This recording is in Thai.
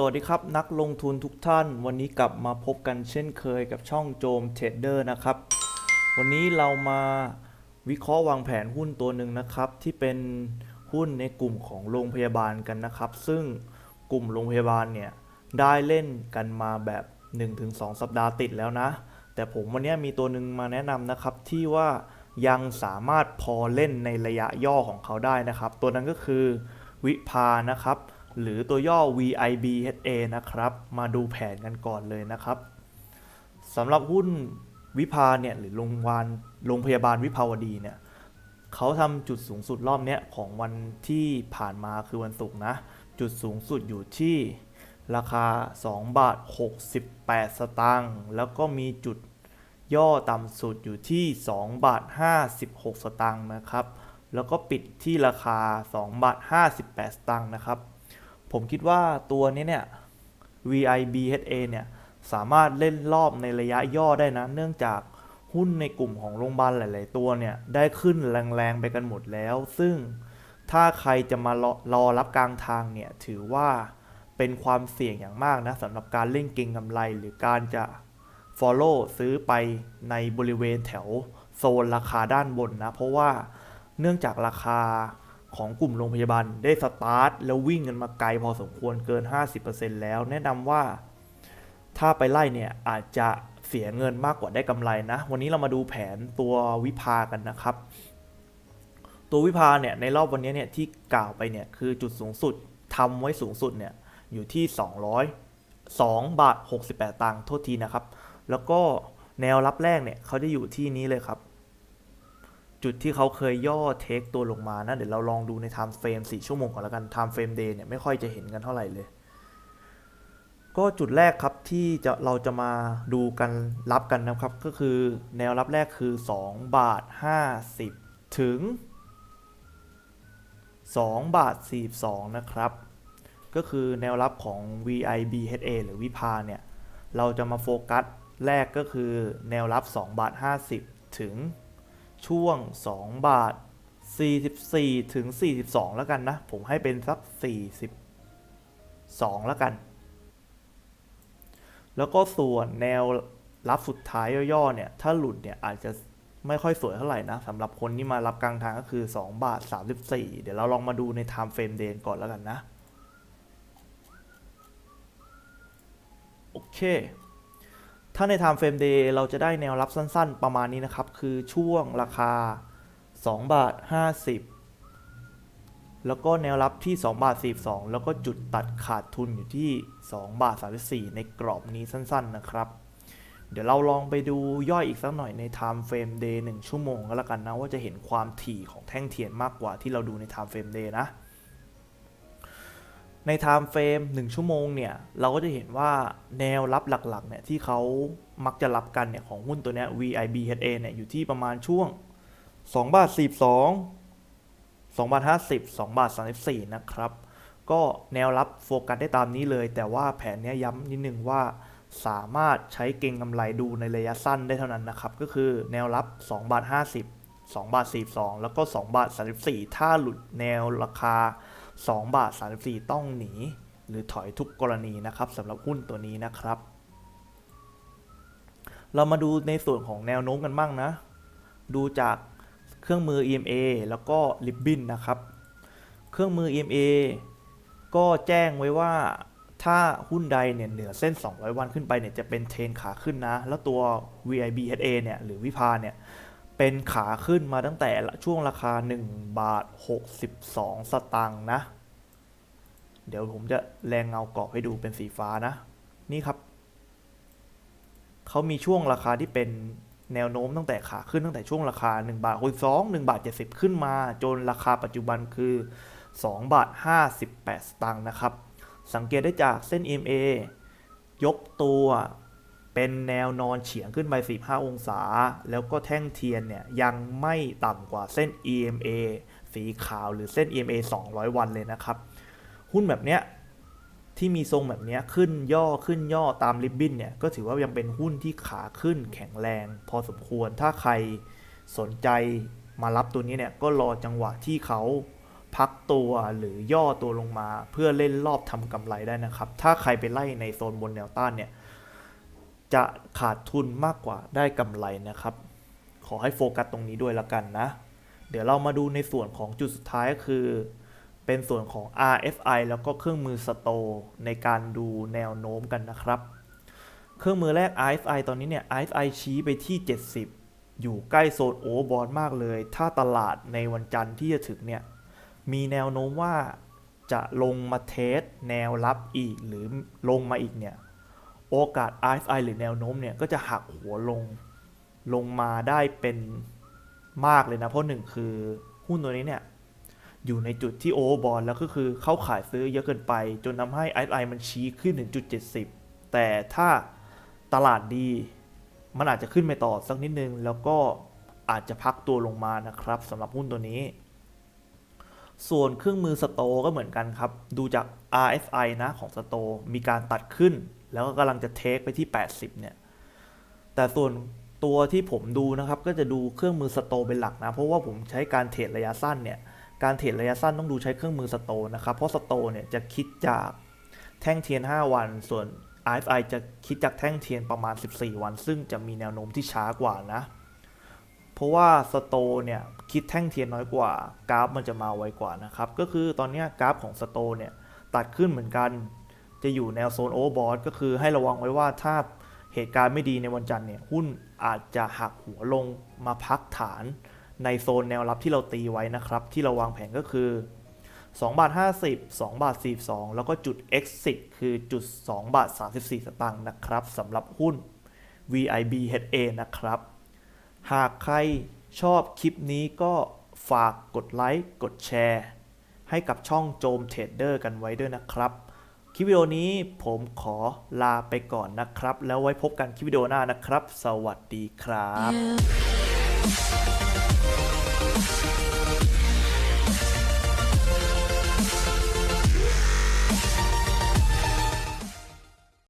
สวัสดีครับ นักลงทุนทุกท่าน วันนี้กลับมาพบกันเช่นเคยกับช่องโจมเทรดเดอร์นะครับ วันนี้เรามาวิเคราะห์วางแผนหุ้นตัวหนึ่งนะครับ ที่เป็นหุ้นในกลุ่มของโรงพยาบาลกันนะครับ ซึ่งกลุ่มโรงพยาบาลเนี่ยได้เล่นกันมาแบบ 1-2 สัปดาห์ติดแล้วนะ แต่ผมวันนี้มีตัวหนึ่งมาแนะนำนะครับที่ว่ายังสามารถพอเล่นในระยะย่อของเขาได้นะครับ ตัวนั้นก็คือวิภานะครับ หรือตัวย่อ VIBHA นะครับ มาดูแผนกันก่อนเลยนะครับสำหรับหุ้นวิภาเนี่ยหรือโรงพยาบาลโรงพยาบาลวิภาวดีเนี่ยเขาทำจุดสูงสุดรอบเนี้ยของวันที่ผ่านมาคือวันศุกร์นะ จุดสูงสุดอยู่ที่ราคา 2 บาท 68 สตางค์แล้วก็มีจุดย่อต่ำสุดอยู่ที่ 2 บาท 56 สตางค์นะครับ แล้วก็ปิดที่ราคา 2 บาท 58 สตางค์นะครับ ผมคิดว่าตัวนี้เนี่ย VIBHA เนี่ยสามารถเล่นรอบในระยะย่อได้นะ เนื่องจากหุ้นในกลุ่มของโรงพยาบาลหลาย ๆ ตัวเนี่ยได้ขึ้นแรงๆไปกันหมดแล้ว ซึ่งถ้าใครจะมารอรอรับกลางทางเนี่ยถือว่าเป็นความเสี่ยงอย่างมากนะสำหรับการเล่นเก็งกำไร หรือการจะ Follow ซื้อไปในบริเวณแถวโซนราคาด้านบนนะ เพราะว่าเนื่องจากราคา ของกลุ่มโรงพยาบาลได้สตาร์ทแล้ววิ่งกันมาไกลพอสมควรเกิน 50%แล้ว แนะนำว่าถ้าไปไล่เนี่ยอาจจะเสียเงินมากกว่าได้กำไรนะ วันนี้เรามาดูแผนตัววิภากันนะครับ ตัววิภาเนี่ยในรอบวันนี้เนี่ยที่กล่าวไปเนี่ยคือจุดสูงสุดทำไว้สูงสุดเนี่ยอยู่ที่ 200 2บาท68 ตังค์โทษทีนะครับ แล้วก็แนวรับแรกเนี่ยเขาจะอยู่ที่นี้เลยครับ จุดที่เขาเคยย่อเทคตัวลงมานะ เดี๋ยวเราลองดูใน time frame 4ชั่วโมงก่อนแล้วกัน time frame day เนี่ยไม่ค่อยจะเห็นกันเท่าไหร่เลย ก็จุดแรกครับที่จะเราจะมาดูกันรับกันนะครับ ก็คือแนวรับแรกคือ 2 บาท 50 ถึง 2 บาท 42 นะครับ ก็คือแนวรับของ VIBHA หรือวิภาเนี่ย เราจะมาโฟกัสแรกก็คือแนวรับ 2 บาท 50 ถึง ช่วง 2 บาท 44 ถึง 42 แล้วกันนะ ผมให้เป็นสัก 42 แล้วกัน แล้วก็ส่วนแนวรับสุดท้ายย่อๆ เนี่ย ถ้าหลุดเนี่ยอาจจะไม่ค่อยสวยเท่าไหร่นะสำหรับคนที่มารับกลางทางก็คือ 2 บาท 34 เดี๋ยวเราลองมาดูใน time frame day ก่อนแล้วกันนะ โอเค ถ้าใน time frame day เราจะได้แนวรับสั้นๆ ประมาณนี้นะครับ คือช่วงราคา 2 บาท 50 แล้วก็แนวรับที่ 2 บาท 42 แล้วก็จุดตัดขาดทุนอยู่ที่ 2 บาท 34 ในกรอบนี้สั้นๆนะครับ เดี๋ยวเราลองไปดูย่อยอีกสักหน่อยใน time frame day 1 ชั่วโมงก็แล้วกันนะ ว่าจะเห็นความถี่ของแท่งเทียนมากกว่าที่เราดูใน time frame day นะ ใน time frame 1ชั่วโมงเนี่ย เราก็จะเห็นว่าแนวรับหลักๆเนี่ยที่เขามักจะรับกันเนี่ยของหุ้นตัวนี้ VIBHA เนี่ยอยู่ที่ประมาณช่วง2บาท42 2บาท50 2บาท34 นะครับ ก็แนวรับโฟกัสได้ตามนี้เลย แต่ว่าแผนนี้ย้ำนิดนึงว่าสามารถใช้เก็งกำไรดูในระยะสั้นได้เท่านั้นนะครับ ก็คือแนวรับ2บาท50 2บาท42 แล้วก็2บาท34 ถ้าหลุดแนวราคา 2 บาท 34 ต้องหนี หรือถอยทุกกรณีนะครับสำหรับหุ้นตัวนี้นะครับ เรามาดูในส่วนของแนวโน้มกันบ้างนะ ดูจากเครื่องมือ EMA แล้วก็ Ribbon นะครับ เครื่องมือ EMA ก็แจ้งไว้ว่าถ้าหุ้นใดเนี่ยเหนือเส้น 200 วันขึ้นไปเนี่ยจะเป็นเทรนขาขึ้นนะ แล้วตัว VIBHA เนี่ยหรือวิภาเนี่ย เป็นขาขึ้นมาตั้งแต่ช่วงราคา 1 บาท 62 สตางค์นะ เดี๋ยวผมจะแรงเงากรอบให้ดูเป็นสีฟ้านะ นี่ครับ เขามีช่วงราคาที่เป็นแนวโน้มตั้งแต่ขาขึ้นตั้งแต่ช่วงราคา 1 บาท62 1บาท 70 ขึ้นมา จนราคาปัจจุบันคือ 2 บาท 58 สตางค์นะครับ สังเกตได้จากเส้น EMA ยกตัว เป็นแนวนอนเฉียงขึ้นไป 45 องศา แล้วก็แท่งเทียนเนี่ยยังไม่ต่ำกว่าเส้น EMA สีขาวหรือเส้น EMA 200 วันเลยนะครับ หุ้นแบบเนี้ยที่มีทรงแบบเนี้ยขึ้นย่อขึ้นย่อตามริบบิ้นเนี่ยก็ถือว่ายังเป็นหุ้นที่ขาขึ้นแข็งแรง พอสมควรถ้าใครสนใจมารับตัวนี้เนี่ยก็รอจังหวะที่เขาพักตัวหรือย่อตัวลงมา เพื่อเล่นรอบทำกำไรได้นะครับ ถ้าใครไปไล่ในโซนบนแนวต้านเนี่ย จะขาดทุนมากกว่าได้กำไรนะครับ ขอให้โฟกัสตรงนี้ด้วยละกันนะ เดี๋ยวเรามาดูในส่วนของจุดสุดท้ายก็คือ เป็นส่วนของ RFI แล้วก็เครื่องมือสโตในการดูแนวโน้มกันนะครับ เครื่องมือแรก RFI ตอนนี้เนี่ย RFI ชี้ไปที่ 70 อยู่ใกล้โซนโอเวอร์บอทมากเลย ถ้าตลาดในวันจันทร์ที่จะถึงเนี่ย มีแนวโน้มว่าจะลงมาเทสแนวรับอีกหรือลงมาอีกเนี่ย โอกาส RFI หรือแนวโน้มเนี่ยก็จะหักหัวลงลงมาได้เป็นมากเลยนะ เพราะหนึ่งคือหุ้นตัวนี้เนี่ยอยู่ในจุดที่โอเวอร์บอลแล้วก็คือเข้าขายซื้อเยอะเกินไป จนทำให้ RFI มันชี้ขึ้นถึงจุด 70 แต่ถ้าตลาดดีมันอาจจะขึ้นไปต่อสักนิดนึง แล้วก็อาจจะพักตัวลงมานะครับสำหรับหุ้นตัวนี้ ส่วนเครื่องมือสโตก็เหมือนกันครับ ดูจาก RSI นะของสโตมีการตัดขึ้น แล้วก็กำลังจะเทคไปที่ 80 เนี่ย แต่ส่วนตัวที่ผมดูนะครับก็จะดูเครื่องมือสโตเป็นหลักนะ เพราะว่าผมใช้การเทรดระยะสั้นเนี่ย การเทรดระยะสั้นต้องดูใช้เครื่องมือสโตนะครับ เพราะสโตเนี่ยจะคิดจากแท่งเทียน 5 วัน ส่วน RSI จะคิดจากแท่งเทียนประมาณ 14 วัน ซึ่งจะมีแนวโน้มที่ช้ากว่านะ เพราะว่าสโตเนี่ยคิดแท่งเทียนน้อยกว่า กราฟมันจะมาไวกว่านะครับ ก็คือตอนนี้กราฟของสโตเนี่ยตัดขึ้นเหมือนกัน จะอยู่แนวโซนโอเวอร์บอทก็คือให้ระวังไว้ว่าถ้าเหตุการณ์ไม่ดีในวันจันทร์เนี่ยหุ้นอาจจะหักหัวลงมาพักฐานในโซนแนวรับที่เราตีไว้นะครับ ที่เราวางแผนก็คือ2บาท50 2บาท42 แล้วก็จุด exit คือจุด2บาท34 สตางค์นะครับสำหรับหุ้น VIBHA นะครับ หากใครชอบคลิปนี้ก็ฝากกดไลค์ กดแชร์ ให้กับช่องโจมเทรดเดอร์กันไว้ด้วยนะครับ ลิปวิดีโอนี้ผมขอลาไปก่อนนะครับ แล้วไว้พบกันคลิปวิดีโอหน้านะครับ สวัสดีครับ Yeah.